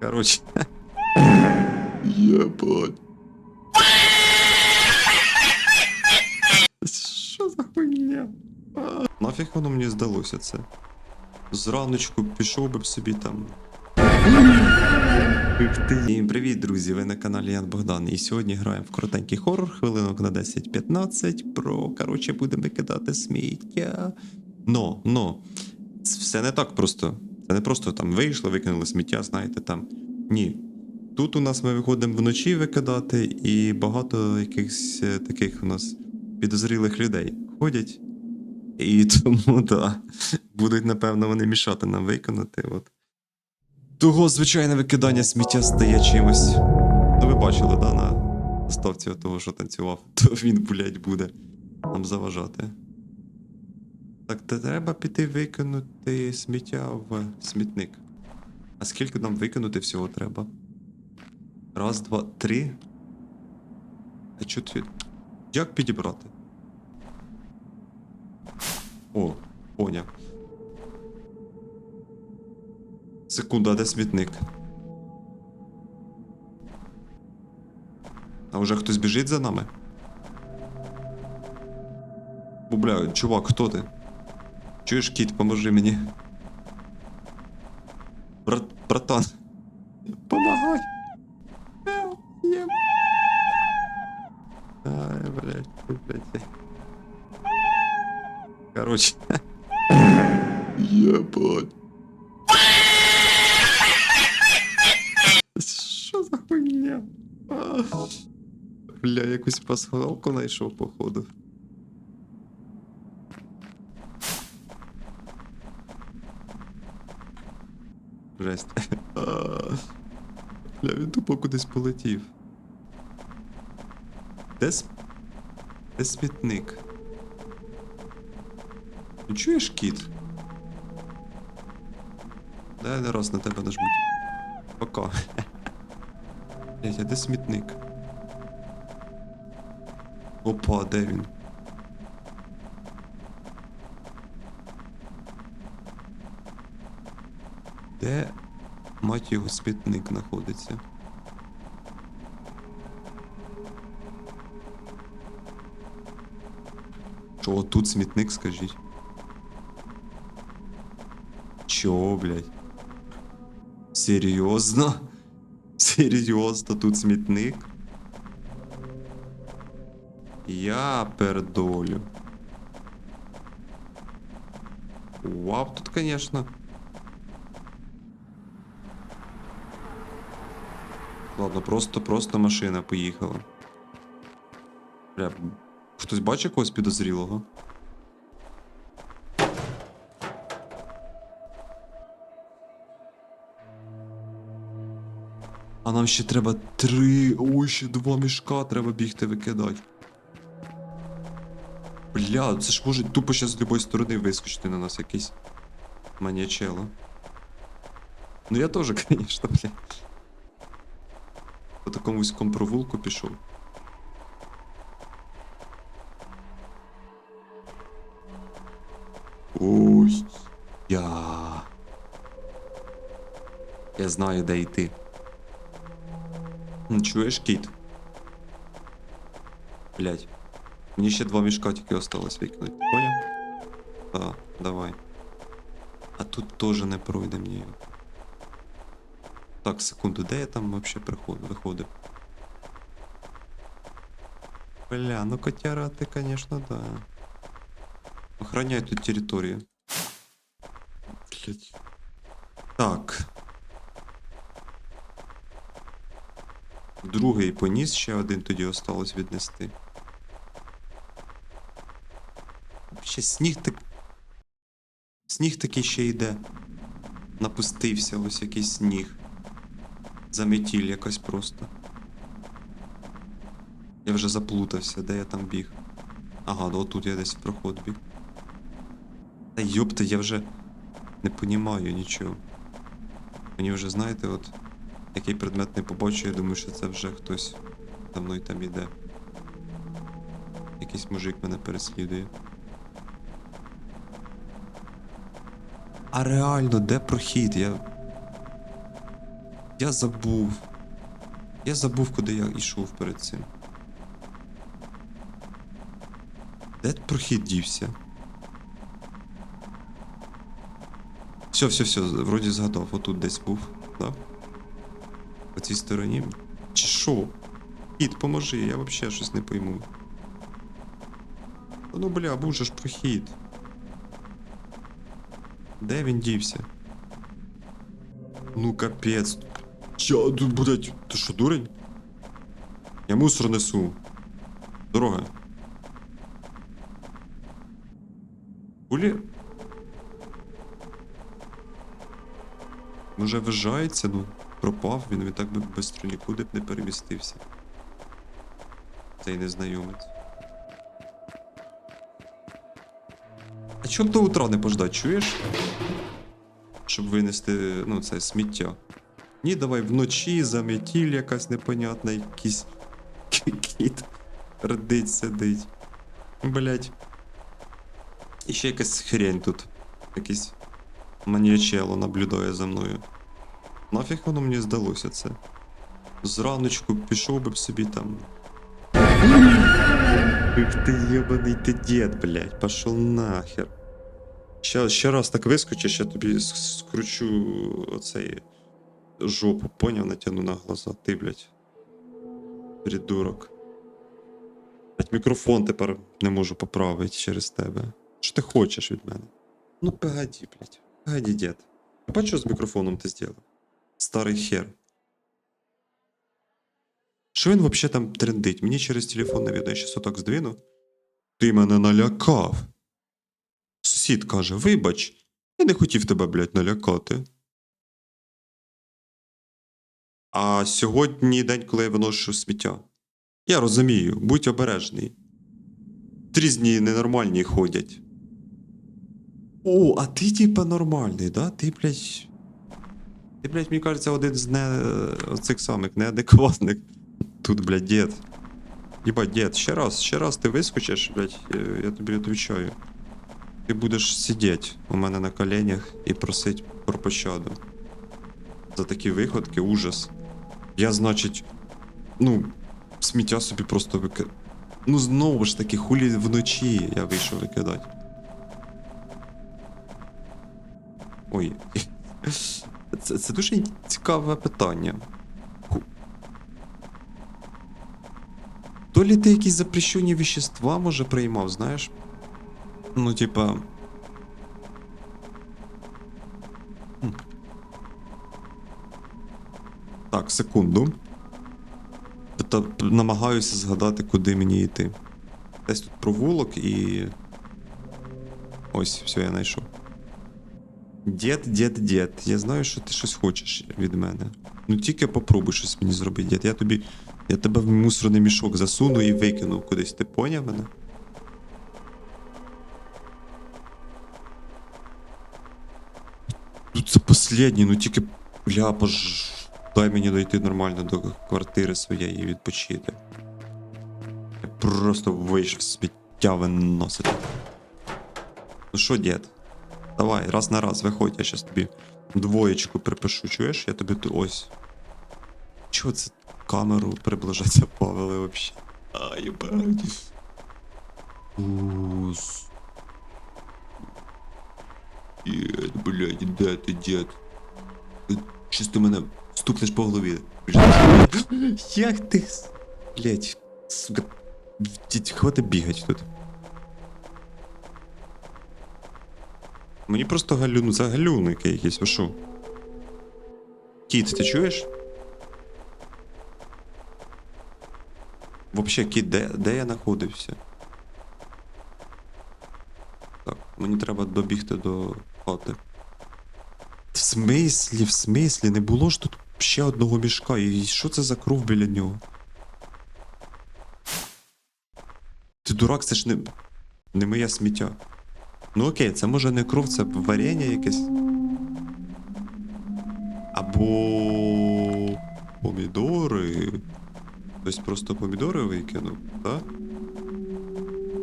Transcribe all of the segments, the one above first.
Короче. Єбать. Що за хуйня? Нафіг воно мені здалося це? Зраночку пішов би б собі там. Всім привіт, друзі! Ви на каналі Ян Богдан. І сьогодні граємо в коротенький хорор, хвилинок на 10-15. Про коротше будемо викидати сміття. Но, но, все не так просто. Це не просто там вийшло, викинули сміття, знаєте, там. Ні. Тут у нас ми виходимо вночі викидати, і багато якихось е, таких у нас підозрілих людей ходять. І тому, да, будуть, напевно, вони мішати нам виконати. От. Того звичайне викидання сміття стає чимось. Ну, ви бачили, да, на ставці того, що танцював, то він, блядь, буде нам заважати. Так, то треба піти викинути сміття в смітник. А скільки нам викинути всього треба? Раз, два, три. А чотири. Як підібрати? О, поняв. Секунда, де смітник? А вже хтось біжить за нами? Бо, бля, чувак, хто ти? Чуєш, кіт, поможи мені. Брат, братан. Єм. Ай, блядь, блядь. Короче. Єбать. Що за хуйня? Бля, якусь пасхалку знайшов, походу. Жесть. Бля, він тупо кудись полетів. Де с... Де смітник? Ну чуєш кіт? Дай не раз на тебе нажмуть. Пока. Блять, а де смітник? Опа, де він? Де мать його смітник знаходиться? Що тут смітник, скажіть? Чо, блядь? Серйозно? Серйозно, тут смітник? Я пердолю. Вау, тут, конечно. Ладно, просто, просто машина поїхала. Бля, хтось бачить когось підозрілого? А нам ще треба три. Ой, ще два мішка треба бігти викидати. Бля, це ж може тупо ще з любої сторони вискочити на нас якийсь маньячело. Ну я теж, звісно, бля. По такому вузькому провулку пішов. Ой. Я. Я знаю, де йти. М, Чуєш, кіт? Блять. Мені ще два мішка тільки осталось викинути. Поняв? Так, давай. А тут теж не пройде мені. Так, секунду, де я там вообще приходив, виходив? Бля, ну котяра ти, конечно, да. Охраняй тут територію. Блять. Так. Другий поніс, ще один тоді осталось віднести. Ще сніг так. Сніг такий ще йде. Напустився ось якийсь сніг. Заметіль якось просто. Я вже заплутався, де я там біг. Ага, ну отут я десь в проход біг. Та йопта, я вже не понімаю нічого. Мені вже, знаєте, от який предмет не побачу, я думаю, що це вже хтось за мною там іде. Якийсь мужик мене переслідує. А реально, де прохід? Я. Я забув. Я забув, куди я йшов перед цим. Де прохід дівся? Все, все, все, вроді згадав, отут десь був, да? По цій стороні. Чи що? Кіт, поможи, я взагалі щось не пойму. Та Ну бля, був же ж прохід. Де він дівся? Ну капець. Тут, блядь, ти що, дурень? Я мусор несу. Дорога. Гулі. Може вважається, ну, пропав він, він так би швидко нікуди б не перемістився. Цей незнайомець. А чому до утра не пождать, чуєш? Щоб винести, ну, це сміття. Ні, давай вночі заметіль якась непонятна, якийсь кіт рдить сидить. Блять. І ще якась хрень тут. Якийсь маніячело наблюдає за мною. Нафіг воно мені здалося це. Зраночку пішов би б собі там. Ух ти єбаний ти дід, блядь, пошел нахер. Ще, ще раз так вискочиш, я тобі скручу оцей жопу, поняв, натягну на глаза. Ти, блядь. Придурок. Блядь, мікрофон тепер не можу поправити через тебе. Що ти хочеш від мене? Ну, погоди, блядь. Погоди, дід. А що з мікрофоном ти зробив? Старий хер. Що він взагалі там трендить? Мені через телефон не видно, я щас отак здвину. Ти мене налякав. Сусід каже: вибач, я не хотів тебе, блядь, налякати. А сьогодні день, коли я виношу сміття. Я розумію, будь обережний. Трізні ненормальні ходять. О, а ти типа нормальний, да? Ти, блядь. Ти, блядь, мені кажеться, один з не... цих самих неадекватних. Тут, блядь, дід. Єбать, дід, ще раз, ще раз ти вискочиш, блядь, е, я тобі відповідаю. Ти будеш сидіти у мене на коленях і просить про пощаду. За такі виходки, ужас. Я, значить, ну, сміття собі просто вики... Ну, знову ж таки, хулі вночі я вийшов викидати. Ой. Це, це дуже цікаве питання. То лі ти якісь запрещені вещества, може, приймав, знаєш? Ну, типа. Так, секунду. Та намагаюся згадати, куди мені йти. Десь тут провулок і. Ось, все, я знайшов. Дід, дід, дід, я знаю, що ти щось хочеш від мене. Ну тільки попробуй щось мені зробити, дід. Я тобі. Я тебе в мусорний мішок засуну і викину кудись. Ти поняв мене? Ну це последній, ну тільки. Бля, пож... дай мені дойти нормально до квартири своєї і відпочити. Я просто вийшов сміття виносити. Ну що, дід? Давай, раз на раз виходь, я щас тобі двоєчку припишу, чуєш? Я тобі ось. Чого це камеру приближаться Павели вообще? А, єбать. Ус. Дід, блядь, де ти, Щас ти мене стукнеш по голові. Як ти? Блядь, сука. Хвати бігать тут. Мені просто галюну, це галюники якісь, ви що? Кіт, ти чуєш? Вообще, кіт, де, де я знаходився? Так, мені треба добігти до хати. В смислі, в смислі, не було ж тут ще одного мішка, і що це за кров біля нього? Ти дурак, це ж не. не моє сміття. Ну окей, це може не кров, це варення якесь. Або. помідори. Хтось просто помідори викинув, так?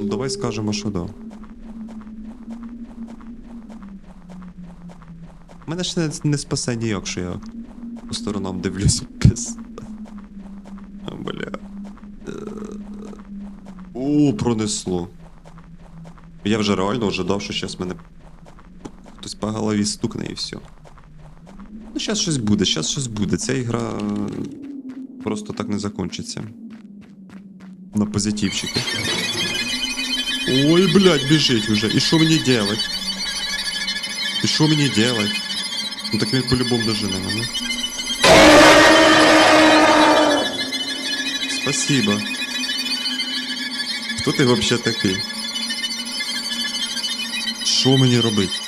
Ну давай скажемо, що да. Мене ж не, не спасе ніяк, що я по сторонам дивлюсь. Бля. Е, О, пронесло. Я вже реально ожидав, що зараз мене хтось по голові стукне і все. Ну, зараз щось буде, зараз щось буде. Ця ігра просто так не закончиться. На позитивчики. Ой, блядь, біжить уже. І що мені делать? І що мені делать? Ну так він по-любому дожене мене. Спасибо. Хто ти вообще такий? Що мені робить?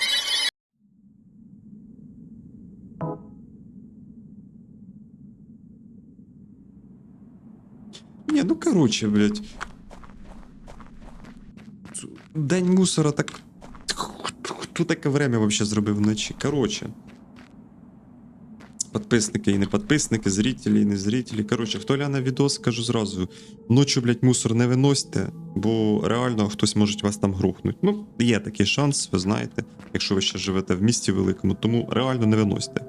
Ні, ну короче, блядь. Цу- День мусора так. Хто таке время вообще зробив вночі? Короче. Подписники і не подписники, зрителі і не зрителі. Короче, хто гляне відос, кажу зразу. Ночі, блядь, мусор не виносьте, бо реально хтось може вас там грохнуть. Ну, є такий шанс, ви знаєте, якщо ви ще живете в місті великому, тому реально не виносьте.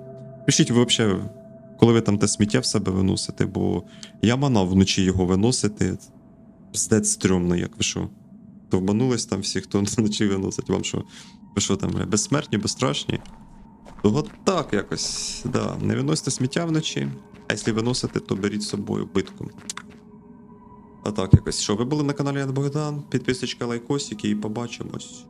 Пишіть ви взагалі, коли ви там те сміття в себе виносите, бо я манав вночі його виносити. Пздець стрьомно, як ви що. Довбанулись там всі, хто вночі виносить, вам що? Ви що там, безсмертні, безстрашні? Того так якось, да. Не виносите сміття вночі, а якщо виносите, то беріть з собою битку. А так якось. Що, ви були на каналі Ян Богдан? Підписочка, лайкосики і побачимось.